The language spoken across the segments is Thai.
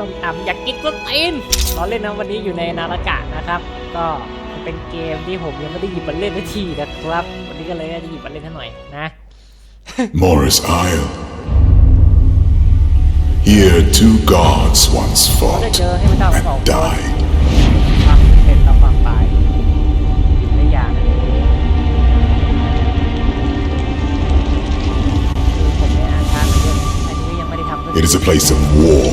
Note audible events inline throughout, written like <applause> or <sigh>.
ส้มตำอยากกินส้มตีนเราเล่นนะวันนี้อยู่ในนารากะนะครับ ก็เป็นเกมที่ผมยังไม่ได้หยิบมาเล่นสักทีนะครับ วันนี้ก็เลยจะหยิบมาเล่นให้หน่อยนะ Morris Isle. Here two gods once เรา fought ได้เจอให้พระเจ้าสอง and คน died. ความเป็นและความตายหยิบได้อย่างคือผมไม่อ่านทางเรื่องอันนี้ยังไม่ได้ทำสัก It is a place of war,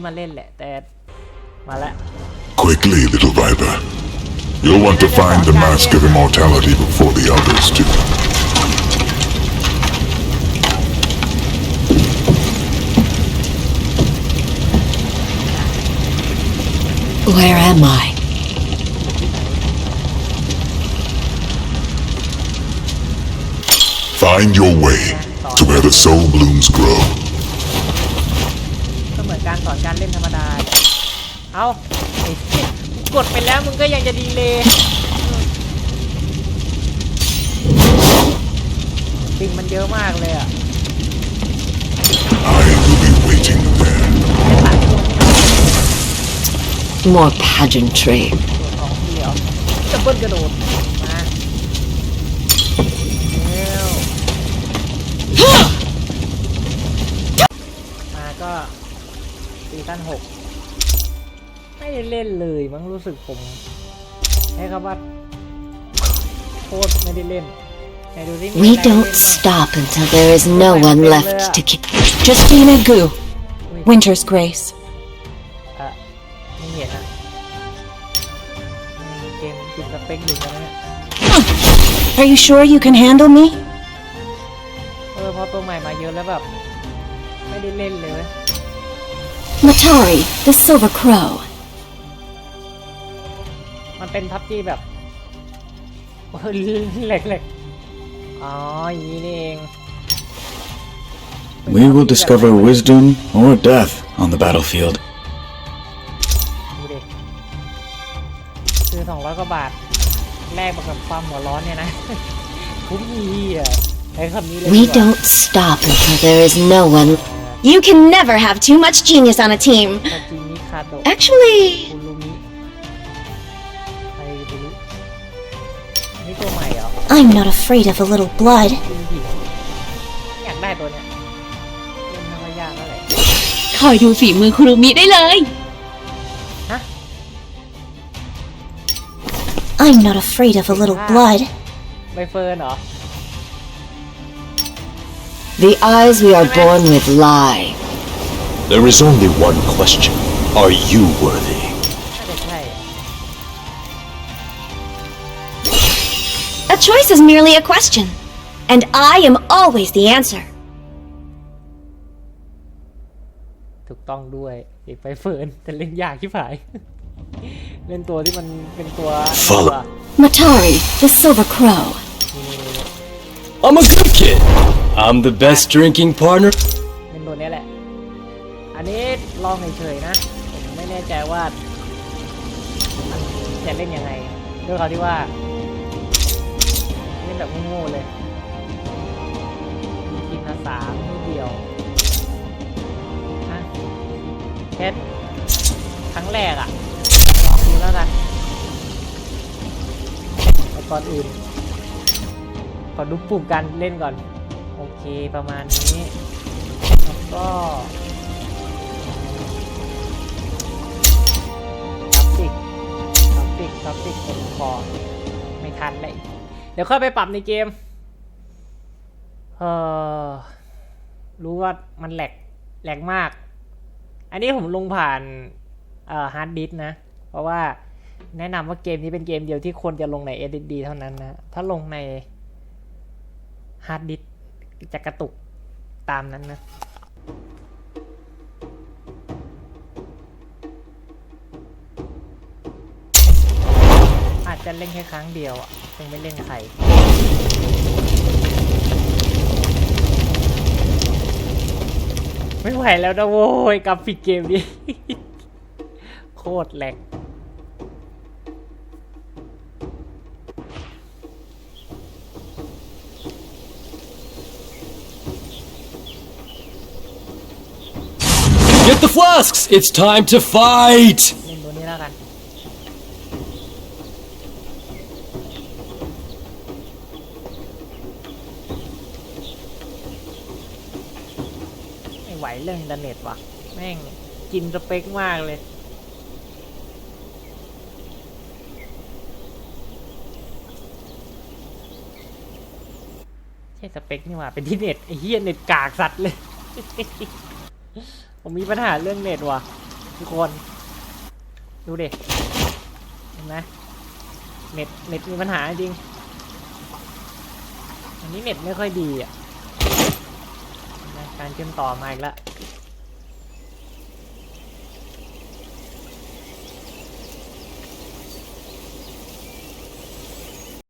นี้มาเล่นแหละ แต่มาแล้ว Quickly, little Viper. You'll want to find the Mask of Immortality before the others do. Where am I? Find your way to where the soul blooms grow. สอนการเล่นธรรมดา เอาไอ้เหี้ยกดไปแล้วมึงก็ยังจะดีเลยปิงมันเยอะมากเลยอะ I will be waiting there. More pageantry. ส่วนของพี่เหรอจะเบิ้ลกระโดดมาเร็วมาก็ ซีซั่นหกไม่ได้เล่นเลยมั้งรู้สึกผมใช้คำว่าโคตรไม่ได้เล่นไหนดูสิ We don't stop until there is no one left to kick. Justina Goo. Winter's Grace. อะไม่เห็นอะอืมเกมกินสเปคอยู่กันเนี่ย Are you sure you can handle me? เออพอตัวใหม่มาเยอะแล้วแบบ ไม่ได้เล่นเลยเว้ย Matari, the Silver Crow. ม<laughs> ันเป็นพับจีแบบ เออเหล็กๆอ๋ออย่างนี้นี่เอง We will discover wisdom or death on the battlefield. <laughs> ดูดิคือสองร้อยกว่าบาท แลกมากับความหัวร้อนเนี่ยนะ คุ้มดีอ่ะใช้คำนี้เลย We ดีกว่า don't stop until there is no one. You can never have too much genius on a team. ซาจิมิคาโดะ Actually, คุรุมิใครไม่รู้นี่ตัวใหม่เหรอ I'm not afraid of a little blood. จริงจริงอยากได้ตัวเนี้ยเล่นไม่ค่อยยากเท่าไหร่ คอยดูฝีมือคุรุมิได้เลย ฮะ I'm not afraid of a little blood. ใบเฟิร์นเหรอ The eyes we are born with lie. There is only one question. Are you worthy? น่าจะใช่ A choice is merely a question. And I am always the answer. ถูกต้องด้วยเด็กใบเฟิร์นแต่เล่นยากที่ผาย เล่นตัวที่มันเป็นตัว Follow. <laughs> Matari, the Silver Crow. I'm a good kid. I'm the best drinking partner. เล่นตัวเนี้ยแหละ อันนี้ลองเฉยๆนะ ผมไม่แน่ใจว่าจะเล่นยังไงด้วยเขามที่ว่าเล่นแบบโง่ๆเลยมีทีมละสามนิดเดียวนะแค่ครั้งแรกอะลองดูแล้วกันก่อนอื่น อดูปุ่มการเล่นก่อน โอเคประมาณนี้แล้วก็กราฟิกกราฟิกกราฟิกผมขอไม่ทันเลยเดี๋ยวค่อยไปปรับในเกม เออรู้ว่ามันแหลกแหลกมาก อันนี้ผมลงผ่านเอ่อฮาร์ดดิสก์นะ เพราะว่าแนะนำว่าเกมนี้เป็นเกมเดียวที่ควรจะลงใน SSD เท่านั้นนะ ถ้าลงใน ฮาร์ดดิสจะกระตุกตามนั้นนะอาจจะเล่นแค่ครั้งเดียวอะคงไม่เล่นใครไม่ไหวแล้วนะโว้ยกับฟิกเกมนี้ โคตรแหลก the flasks! It's time to fight! เล่นตัวนี้แล้วกัน ไม่ไหวเรื่องอินเทอร์เน็ตว่ะ แม่งกินสเปคมากเลย ใช่สเปคนี่หว่า เป็นที่เน็ตไอ้เหี้ยเน็ตกากสัตว์เลย ผมมีปัญหาเรื่องเน็ตว่ะ ทุกคน ดูดิเห็นไหมเน็ตเน็ตมีปัญหาจริงอันนี้เน็ตไม่ค่อยดีอะเห็นไหมการเชื่อมต่อมาอีกแล้ว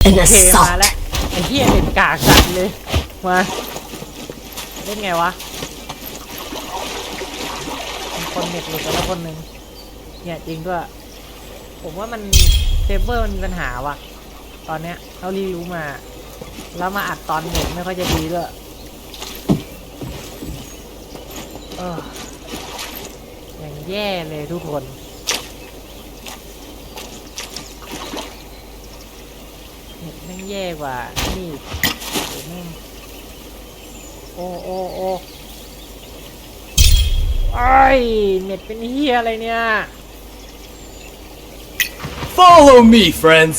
An โอเคมา assault. แล้วไอ้เหี้ยเน็ตกากสัตว์เลยมาเล่นไงวะมี คนเน็ตหลุดแล้วคนหนึ่งเนี่ยจริงด้วย ผมว่ามันเซฟเวอร์มันมีปัญหาว่ะ ตอนเนี้ยเท่าที่รู้มา แล้วมาอัดตอนเน็ตไม่ค่อยจะดีด้วยเอออย่างแย่เลยทุกคนเน็ตแม่งแย่กว่านี่โอ้โอ้โอ้ ไอ้ยเน็ตเป็นเฮียอะไรเนี่ย Follow me, friends!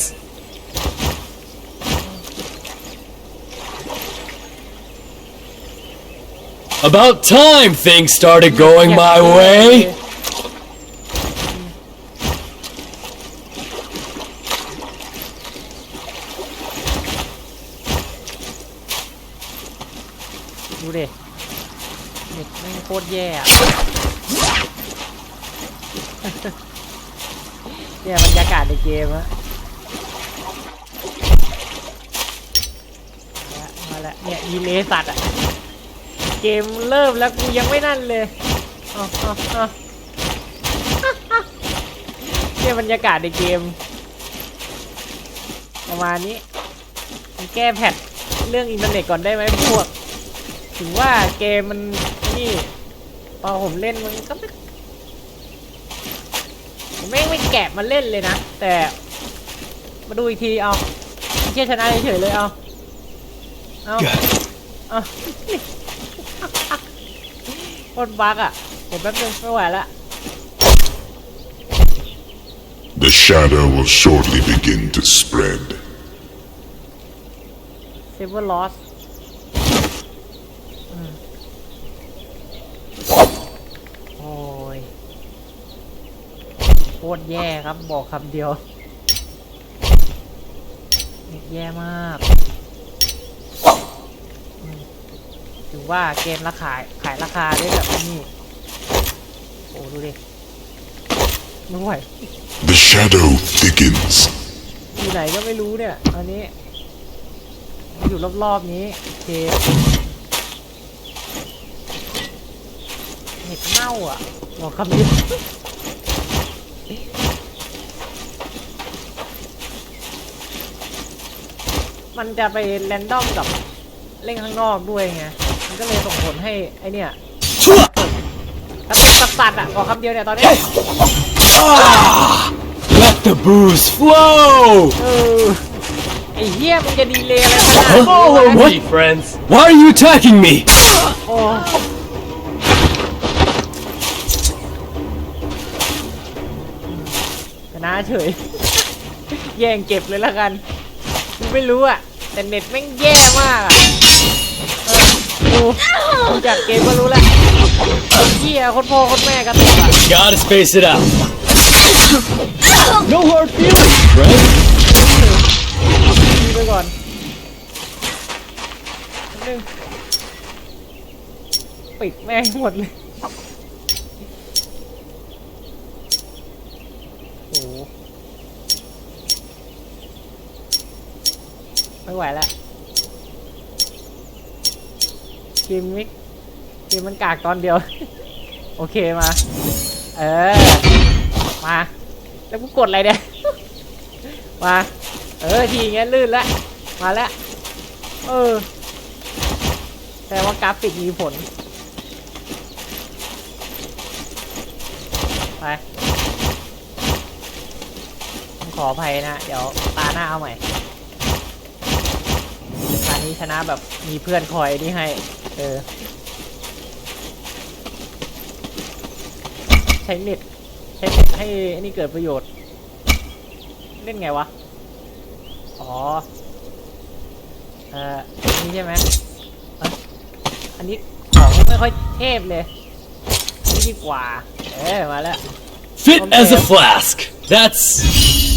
About time things started going my way! แย่ยบรรยากาศในเกมอะมาแล้วเนี่ยมีเลสัตว์อะเกมเริ่มแล้วกูยังไม่นั่นเลยเนี่ยบรรยากาศในเกม ประมาณนี้แก้แพทเรื่องอินเทอร์เน็ตก่อนได้ไหมพวก ถึงว่าเกมมันนี่พอผมเล่นมันก็ไม่ มไม่งไม่แกะมาเล่นเลยนะ แต่มาดูอีกทีเอาไม่เชื่อชนะเฉยๆเลยเอาเอาเอาโคตรบักอะเดี๋ยวแป๊บนึงไม่ไหวละ The shadow will shortly begin to spread. เซเวอร์ลอสโอ้ยโคตรแย่ครับ บอกคำเดียวแย่มากอืมถึงว่าเกมราคาขายราคาได้แบบนี้ โอ้ ดูดิไม่ไหว The shadow thickens. อยู่ไหนก็ไม่รู้เนี่ยอันนี้ อยู่รอบๆนี้โอเคเห็ดเน่าอะ บอกคำนี้ มันจะไปแรนดอมกับเล่นข้างนอกด้วยไง มันก็เลยส่งผลให้ไอเนี่ยตัดตัดอะบอกคำเดียวเนี่ยตอนเนี้ย Let the booze flow! เออไอ้เหี้ยมึงจะดีเลยอะไรขนาดนี้ Follow วะ me, friends. Why are you attacking me? โอ้ เฉย แย่งเก็บเลยละกันกูไม่รู้อะแต่เน็ตแม่งแย่มากอะเออดูดูจากเกมก็รู้แล้วไอ้เหี้ยโคนพ่อโคนแม่กันตกอะ Gotta space it out. No hard feelings, friend. ดีไปก่อนหนึ่งปิดแม่งหมดเลย โอ้โห ไม่ไหวแล้วเกมมิกเกมมันกากตอนเดียว โอเคมา เออ มา แล้วกูกดอะไรเนี่ย มา เออ ทีงเงี้ยลื่นแล้ว มาแล้ว เออ แต่ว่ากราฟิกมีผล ไปผมขออภัยนะ เดี๋ยวตาหน้าเอาใหม่ ชนะแบบมีเพื่อนคอยนี่ให้ เออ ใช้เน็ตใช้เน็ตให้นี่เกิดประโยชน์ เล่นไงวะ อ๋อ เอ่ออันนี่ใช่ไหมเอ้ยอันนี้ของไม่ค่อยเทพเลยอันนี่ดีกว่า เออมาแล้ว Fit as a flask. That's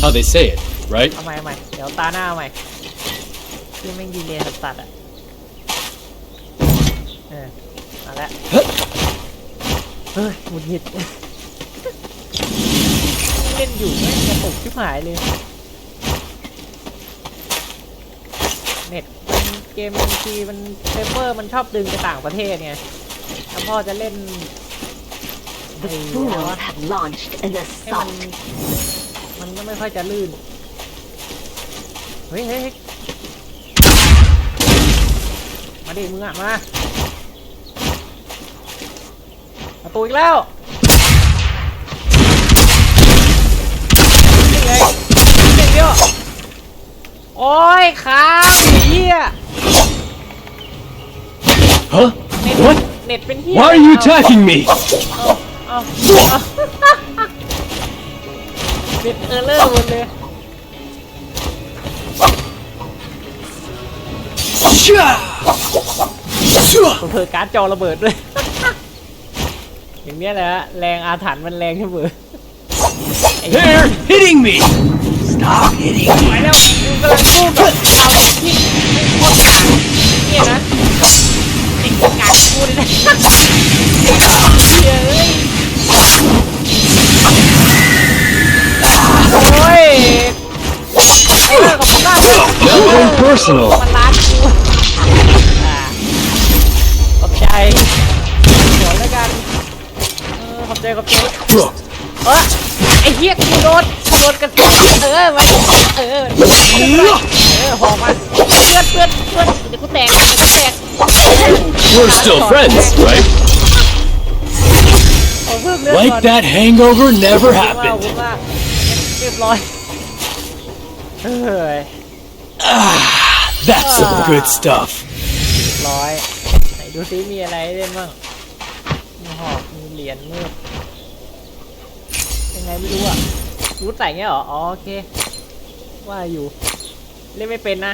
how they say it, right? เอาใหม่เอาใหม่เดี๋ยวตาหน้าเอาใหม่ ที่แม่งดีเลยสัสๆอะเออมาแล้วเฮ้ยหมุดหิดเล่นอยู่แม่งกระตุกชิบหายเลยเน็ตมันเกมบางทีมันเซฟเวอร์มันชอบดึงไปต่างประเทศไงแล้วพ่อจะเล่นไอ้อะไรวะ have launched an ให้มันมันก็ไม่ค่อยจะลื่น เฮ้ยเฮ้ยเฮ้ยมา ดิมึงอะมาประตูอีกแล้วนี่ไงนี่เดียวโอ้ยค้างไอ้เหี้ย Huh? เน็ต What? เน็ตเป็นเหี้ย Why are you เอา attacking me? เอาเอา เน็ตเออเลอร์หมดเลย เผลอการ์ดจอระเบิดด้วย อย่างเนี้ยแหละฮะแรงอาถรรพ์มันแรงเสมอไอ้เหี้ย They're hitting me. Stop hitting ไปแล้วมึงกำลังสู้กับเราที่ไม่โคตรกากเนี่ยนะไอ้กากกูเลยนะเหี้ยเอ้ยโอ้ยเออขอบคุณมากเลย Nothing personal. มันร้า ออขอบใจขอบใจเออไอ้เหี้ยกูโดนกูโดนกระสุนเออมาดิเออเออหอมมาเพื่อนเพื่อนเพื่อนเดี๋ยวกูแตกเดี๋ยวกูแตก We're still friends, right? เอาเพิ่มเลือดก่อน Like that hangover never ขอบคุณมากขอบคุ happened. ณมากเรียบร้อยเฮ้ย That's some good stuff. ร้อยไหนดูซิมีอะไรให้เล่นบ้างมีหอกมีเหรียญมืดยัง ไงไม่รู้อะรู้ใส่เงี้ยเหรออ๋อโอเค ว่าอยู่ เล่นไม่เป็นนะ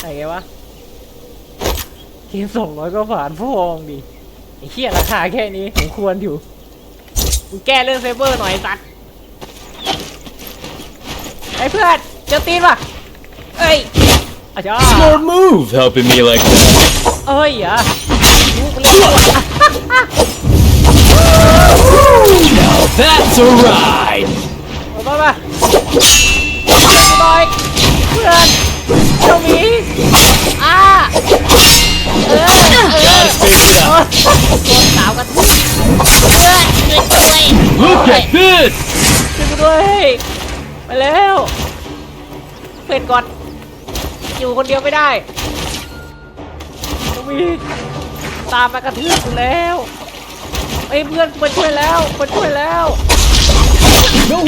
ใส่ไงวะ เกมสองร้อยก็ผ่านพวงดิไอ้เหี้ยราคาแค่นี้ผมควรอยู่มึงแก้เรื่องเซฟเวอร์หน่อยไอ้สัตว์ไอ้เพื่อนเจอตีนว่ะเอ้ยอาจารย์ Smart move helping me like that. เอ้ยเหรอลูกเล่นตัว Now that's a ride. เอาไปมาบอยเพื่อนเจ้าหมีอ่าเออเออ Gotta space it โด out. นสาวกระทุ้เออช่วยด้วย Look at this. ช่วยกูด้วย ไปแล้วเปิดก่อน อยู่คนเดียวไม่ได้ต้องมีตามมากระทืบกูแล้ว ไอ้ยเพื่อนมาช่วยแล้วมาช่วยแล้ว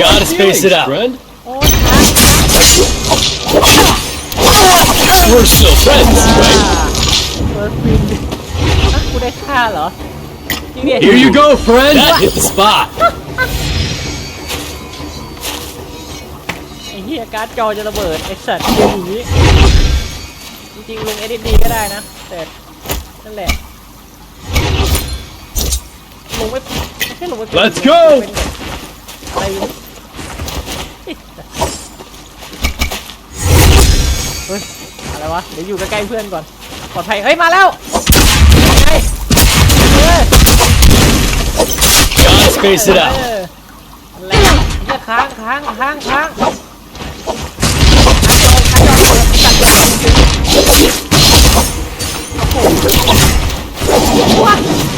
Gotta space it out, friend. โอ้ยช้าช้า We're still friends, right? เฟิร์สฟินอะกูได้ค่าเหรอจริงดิ Here you go, friend. That hit the spot. ไอ้เหี้ยการ์ดจอจะระเบิดไอ้สัตว์อย่างนี้จริงๆลง SSD ก็ได้นะแต่นั่นแหละ ลงไม่ไม่ใช่ลงไม่เป็น Let's go เป็นแบบอะไรวะเฮ้ยอะไรวะเดี๋ยวอยู่ใกล้ๆเพื่อนก่อนปลอดภัยเฮ้ยมาแล้วไงเฮ้ย Gotta space it out. เอออะไรเนี่ยค้างค้างค้างค้างว้าไ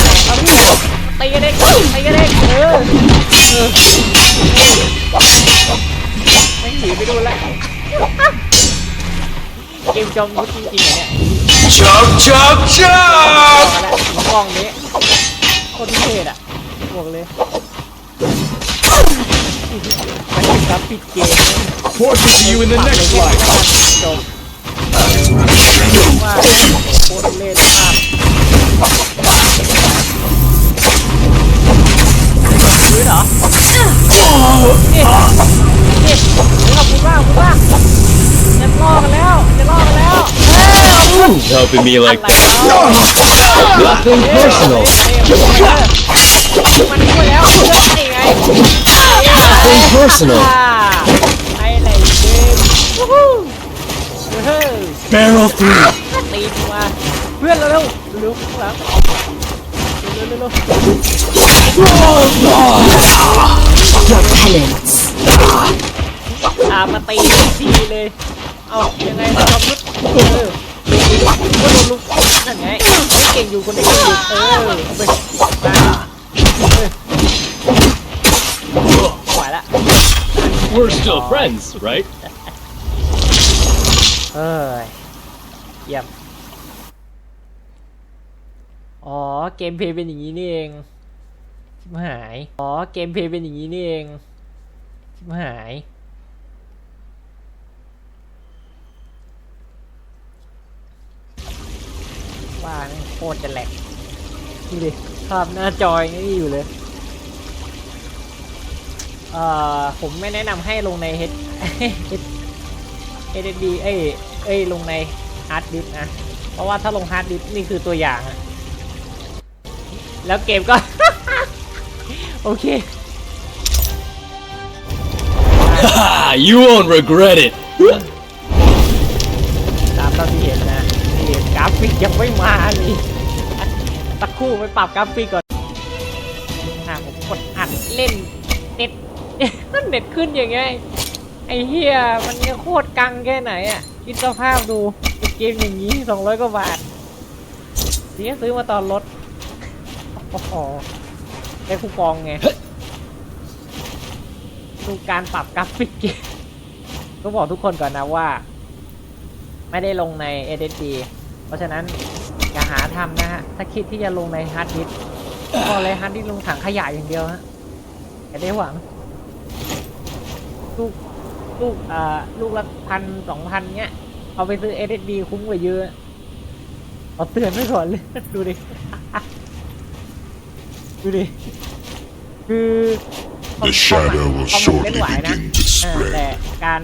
อไม่หนีไปดูแล้วเกมจอมยุทธจริงๆเหรอเนี่ย Chug, chug, chug. มาแล้วกล้องนี้โคตรเท่อะบอกเลยมันเป็นกราฟิกเกม Forward to see you in the next life. จบว่าโคตรเล่นภา พซื้อเหรอนี่นี่ขอบคุณมากขอบคุณมากจะล่อกันแล้วจะล่อกันแล้วเอ้ย Helping me อะ like ไร that. เนาะ Nothing personal. มันช่วยแล้วนี่ไง Nothing personal. ไอ้ไหนเกมวู้ฮู้เฮ้ย Barrel through. ตีมาเพื่อนเร็วเร็วข้างหลัง เร็วเร็วเร็ว Your penance. ตามมาตีทีเลย เอายังไงจอมยุทธเออก็โดนลุกนั่นไงไม่เก่งอยู่คนเดียวเก่งอยู่เออเอาไปมาเออไหวละ We're still friends, right? เอ้ยเยี่ยม อ๋อ เกมเพย์เป็นอย่างนี้นี่เองชิบหาย อ๋อ เกมเพย์เป็นอย่างนี้นี่เองชิบหาย ว่างโคตรจะแหลกดูดิภาพหน้าจอยงนี่อยู่เลย เอ่อ ผมไม่แนะนำให้ลงใน H HDD เอ้ย เอ้ย ลงในฮาร์ดดิสนะ เพราะว่าถ้าลงฮาร์ดดิสนี่คือตัวอย่างอะ แล้วเกมก็ โอเค Ha! You won't regret it. ตามเราที่เห็นนะนี่กราฟิกยังไม่มานี่สักครู่ไปปรับกราฟิกก่อนอะผมกดอัดเล่นเน็ตเน็ตขึ้นอย่างไงไอ้เฮียมันจะโคตรกังแค่ไหนอะคิดสภาพดูไอ้เกมอย่างนี้สองร้อยกว่าบาทเสียซื้อมาตอนลด โอ้โหได้คูปองไงดูการปรับกราฟิกเกมก็บอกทุกคนก่อนนะว่า ไม่ได้ลงใน SSD เพราะฉะนั้นอย่าหาทำนะฮะ ถ้าคิดที่จะลงในฮาร์ดดิสก์ก็เลยฮาร์ดดิสก์ลงถังขยะอย่างเดียวฮะอย่าได้หวัง ลูกลูกอ่าลูกละพันสองพันเนี้ย เอาไปซื้อ SSD คุ้มกว่าเยอะเอาเตือนไว้ก่อนเลย ดูดิ ดูดิ คือ The shadow will คอมมัน shortly เล่นไหวนะ begin to เออแต่ spread. การ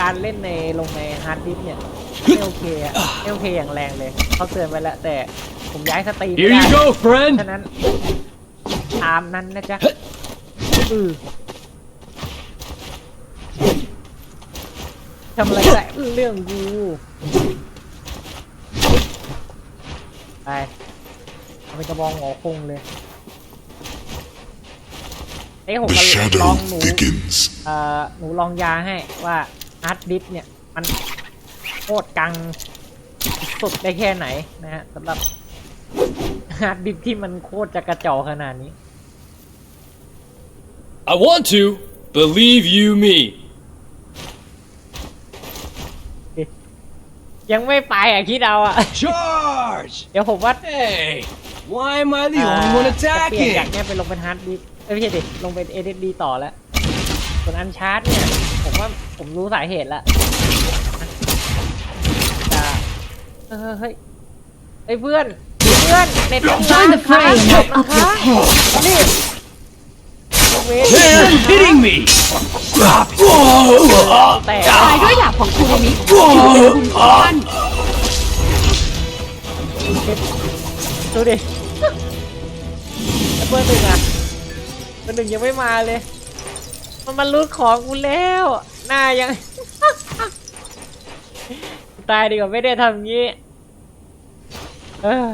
การเล่นในลงในฮาร์ดดิสก์เนี่ยไม่โอเคอะไม่โอเคอย่างแรงเลยเขาเตือนไว้แล้วแต่ผมย้ายสตรีม Here ไม่ you ได้ go, friend. ฉะนั้นตามนั้นนะจ๊ะอือทำอะไรก็ได้เรื่องกูไปเอาไปกระบองหงอคงเลย เอ้ยผม The มาล shadow องหนู thickens. เอ่อหนูลองยาให้ว่าฮาร์ดดิสก์เนี่ย มันโคตรกังสุดได้แค่ไหนนะฮะสำหรับฮาร์ดดิสก์ที่มันโคตรจะกระจอกขนาดนี้ I want to. Believe you me. ยังไม่ไปอะคิดเอาอะ Charge! เดี๋ยวผมว่า Hey, why am I the อ่า only one จะเปลี่ยนจาก attacking? เนี้ยเป็นลงเป็นฮาร์ดดิสก์ เอ้ยไม่ใช่ดิ ลงเป็น SSD ต่อแล้ว ส่วนอันชาร์จเนี่ย ผมว่าผมรู้สาเหตุแล้วจะเออเฮ้ยไอ้ยเพื่อน เพื่อนเน็ตมัน Join the fray and I'll up your pay. นี่เวท They're hitting me! แต่ตายด้วยดาบของคุรุมิถือเป็นบุญของท่านดูดิแล้วเบอร์หนึ่งอะเบ อร์หนึ่งยังไม่มาเลย มันมันรูดของกูแล้วหน้ายัง ตายดีกว่าไม่ได้ทำงี้ เออ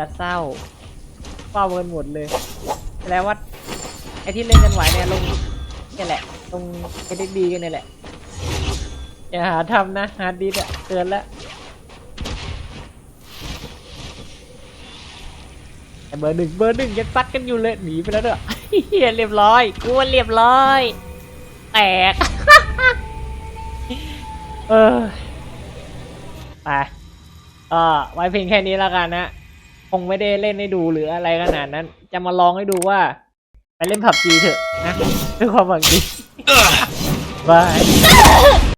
ละเศร้าเฝ้าเวินหมดเลยแล้วว่าไอ้ที่เล่นกันไหวเนี่ยลงนี่แหละลงเอดดีกันนี่แหละ อย่าหาทำนะฮาร์ดดิสอะเตือนแล้วไอ้ เบอร์หนึ่งเบอร์หนึ่งยังซัดกันอยู่เลยหนีไปแล้วเด้อเฮียเรียบร้อยกูว่าเรียบร้อยแตกเออไปก็ไว้เพียงแค่นี้แล้วกันนะคงไม่ได้เล่นให้ดูหรืออะไรขนาดนั้น จะมาลองให้ดูว่า ไปเล่นผับจีเถอะนะด้วยความหวังดีบาย